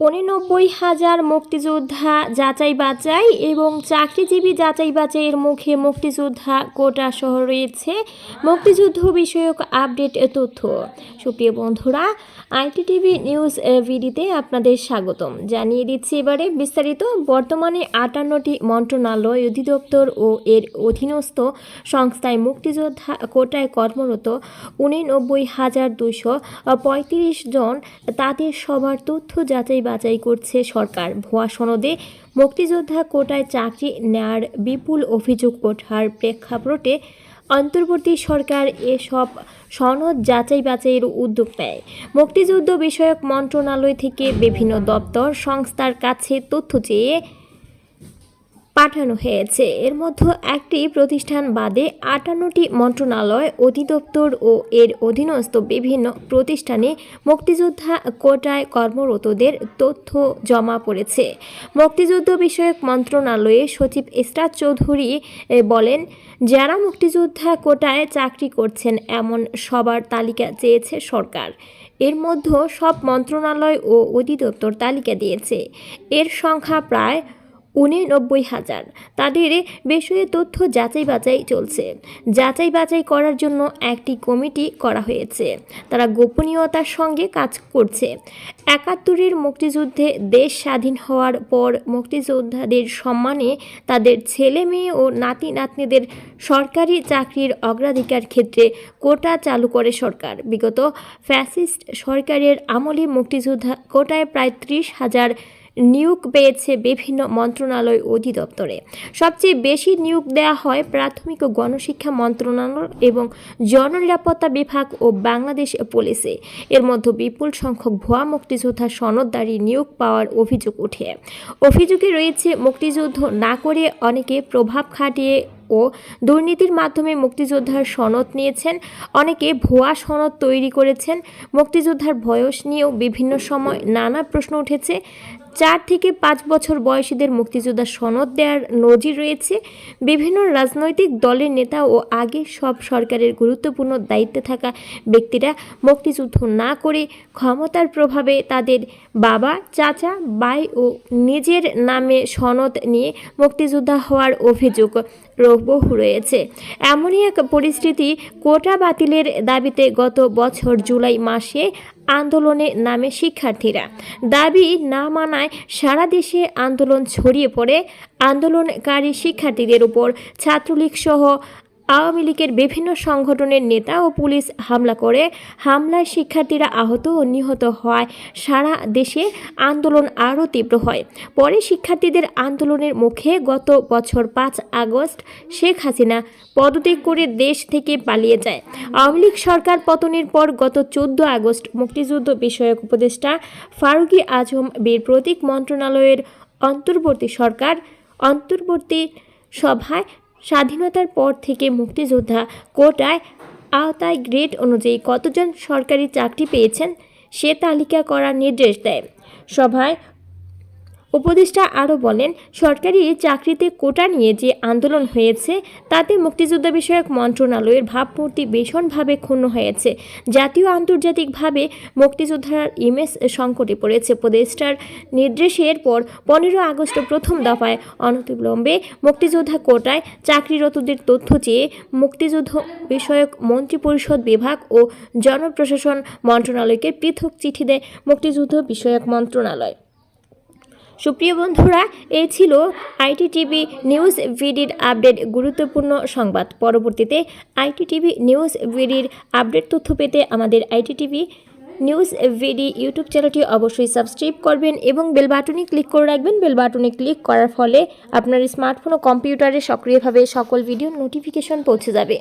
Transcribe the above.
উননব্বই হাজার মুক্তিযোদ্ধা যাচাই বাছাই এবং চাকরিজীবী যাচাই বাছাইয়ের মুখে মুক্তিযোদ্ধা কোটা সহ রয়েছে মুক্তিযুদ্ধ বিষয়ক আপডেট তথ্য। সুপ্রিয় বন্ধুরা, আইটিটিভি নিউজ ভিডিতে আপনাদের স্বাগতম। জানিয়ে দিচ্ছি এবারে বিস্তারিত। বর্তমানে আটান্নটি মন্ত্রণালয় অধিদপ্তর ও এর অধীনস্থ সংস্থায় মুক্তিযোদ্ধা কোটায় কর্মরত উননব্বই হাজার দুশো পঁয়ত্রিশ জন তাদের সবার তথ্য যাচাই বাছাই করছে সরকার। ভুয়া সনদে মুক্তিযোদ্ধা কোটায় চাকরি নেয়ার বিপুল অভিযোগ ওঠার প্রেক্ষাপটে অন্তর্বর্তী সরকার এসব সনদ যাচাই বাছাইয়ের উদ্যোগ নেয়। মুক্তিযুদ্ধ বিষয়ক মন্ত্রণালয় থেকে বিভিন্ন দপ্তর সংস্থার কাছে তথ্য চেয়ে পাঠানো হয়েছে। এর মধ্যে একটি প্রতিষ্ঠান বাদে আটান্নটি মন্ত্রণালয়, অধিদপ্তর ও এর অধীনস্থ বিভিন্ন প্রতিষ্ঠানে মুক্তিযোদ্ধা কোটায় কর্মরতদের তথ্য জমা পড়েছে। মুক্তিযুদ্ধ বিষয়ক মন্ত্রণালয়ে সচিব ইসরাত চৌধুরী বলেন, যারা মুক্তিযোদ্ধা কোটায় চাকরি করছেন, এমন সবার তালিকা চেয়েছে সরকার। এর মধ্যে সব মন্ত্রণালয় ও অধিদপ্তর তালিকা দিয়েছে। এর সংখ্যা প্রায় উননব্বই হাজার। তাদের বিষয়ে তথ্য যাচাই বাছাই চলছে। যাচাই বাছাই করার জন্য একটি কমিটি করা হয়েছে। তারা গোপনীয়তার সঙ্গে কাজ করছে। একাত্তরের মুক্তিযুদ্ধে দেশ স্বাধীন হওয়ার পর মুক্তিযোদ্ধাদের সম্মানে তাদের ছেলে মেয়ে ও নাতি নাতনিদের সরকারি চাকরির অগ্রাধিকার ক্ষেত্রে কোটা চালু করে সরকার। বিগত ফ্যাসিস্ট সরকারের আমলে মুক্তিযোদ্ধা কোটায় প্রায় ত্রিশ হাজার নিয়োগ পেয়েছে বিভিন্ন মন্ত্রণালয় অধিদপ্তরে। সবচেয়ে বেশি নিয়োগ দেওয়া হয় প্রাথমিক ও গণশিক্ষা মন্ত্রণালয় এবং জননিরাপত্তা বিভাগ ও বাংলাদেশ পুলিশে। এর মধ্যে বিপুল সংখ্যক ভুয়া মুক্তিযোদ্ধা সনদদারি নিয়োগ পাওয়ার অভিযোগ ওঠে। অভিযোগে রয়েছে, মুক্তিযুদ্ধ না করে অনেকে প্রভাব খাটিয়ে ও দুর্নীতির মাধ্যমে মুক্তিযোদ্ধার সনদ নিয়েছেন, অনেকে ভুয়া সনদ তৈরি করেছেন, মুক্তিযোদ্ধার বয়স নিয়েও বিভিন্ন সময় নানা প্রশ্ন উঠেছে। চার থেকে পাঁচ বছর বয়সীদের মুক্তিযোদ্ধা সনদ দেওয়ার নজির রয়েছে। বিভিন্ন রাজনৈতিক দলের নেতা ও আগে সব সরকারের গুরুত্বপূর্ণ দায়িত্বে থাকা ব্যক্তিরা মুক্তিযুদ্ধ না করে ক্ষমতার প্রভাবে তাদের বাবা, চাচা বাই ও নিজের নামে সনদ নিয়ে মুক্তিযোদ্ধা হওয়ার অভিযোগ বহু রয়েছে। এমনই এক পরিস্থিতি কোটা বাতিলের দাবিতে গত বছর জুলাই মাসে আন্দোলনে নামে শিক্ষার্থীরা। দাবি না মানায় সারা দেশে আন্দোলন ছড়িয়ে পড়ে। আন্দোলনকারী শিক্ষার্থীদের উপর ছাত্রলীগ সহ আওয়ামী লীগের বিভিন্ন সংগঠনের নেতা ও পুলিশ হামলা করে হামলায় শিক্ষার্থীরা আহত ও নিহত হয় সারা দেশে আন্দোলন আরও তীব্র হয়। পরে শিক্ষার্থীদের আন্দোলনের মুখে গত বছর পাঁচ আগস্ট শেখ হাসিনা পদত্যাগ করে দেশ থেকে পালিয়ে যায়। আওয়ামী লীগ সরকার পতনের পর গত চোদ্দ আগস্ট মুক্তিযুদ্ধ বিষয়ক উপদেষ্টা ফারুকী আজম বীর প্রতীক মন্ত্রণালয়ের অন্তর্বর্তী সরকার অন্তর্বর্তী সভায় স্বাধীনতার পর থেকে মুক্তিযোদ্ধা কোটায় আওতায় গ্রেড অনুযায়ী কতজন সরকারি চাকরি পেয়েছেন সে তালিকা করার নির্দেশ দেয়। সভায় উপদেষ্টা আরও বলেন, সরকারি চাকরিতে কোটা নিয়ে যে আন্দোলন হয়েছে, তাতে মুক্তিযোদ্ধা বিষয়ক মন্ত্রণালয়ের ভাবমূর্তি ভীষণভাবে ক্ষুণ্ণ হয়েছে। জাতীয় আন্তর্জাতিকভাবে মুক্তিযোদ্ধার ইমেজ সংকটে পড়েছে। উপদেষ্টার নির্দেশের পর পনেরো আগস্ট প্রথম দফায় অনতিবিলম্বে মুক্তিযোদ্ধা কোটায় চাকরিরতদের তথ্য চেয়ে মুক্তিযুদ্ধ বিষয়ক মন্ত্রিপরিষদ বিভাগ ও জনপ্রশাসন মন্ত্রণালয়কে পৃথক চিঠি দেয় মুক্তিযুদ্ধ বিষয়ক মন্ত্রণালয়। সুপ্রিয় বন্ধুরা এই ছিল আইটি টিভি নিউজ ভিডির আপডেট, গুরুত্বপূর্ণ সংবাদ। পরবর্তীতে আইটি টিভি নিউজ ভিডির আপডেট তথ্য পেতে আমাদের IT TV news BD YouTube চ্যানেলটি অবশ্যই সাবস্ক্রাইব করবেন এবং বেল বাটনে ক্লিক করে রাখবেন। বেল বাটনে ক্লিক করার ফলে আপনার স্মার্টফোন ও কম্পিউটারে সক্রিয়ভাবে সকল ভিডিও নোটিফিকেশন পৌঁছে যাবে।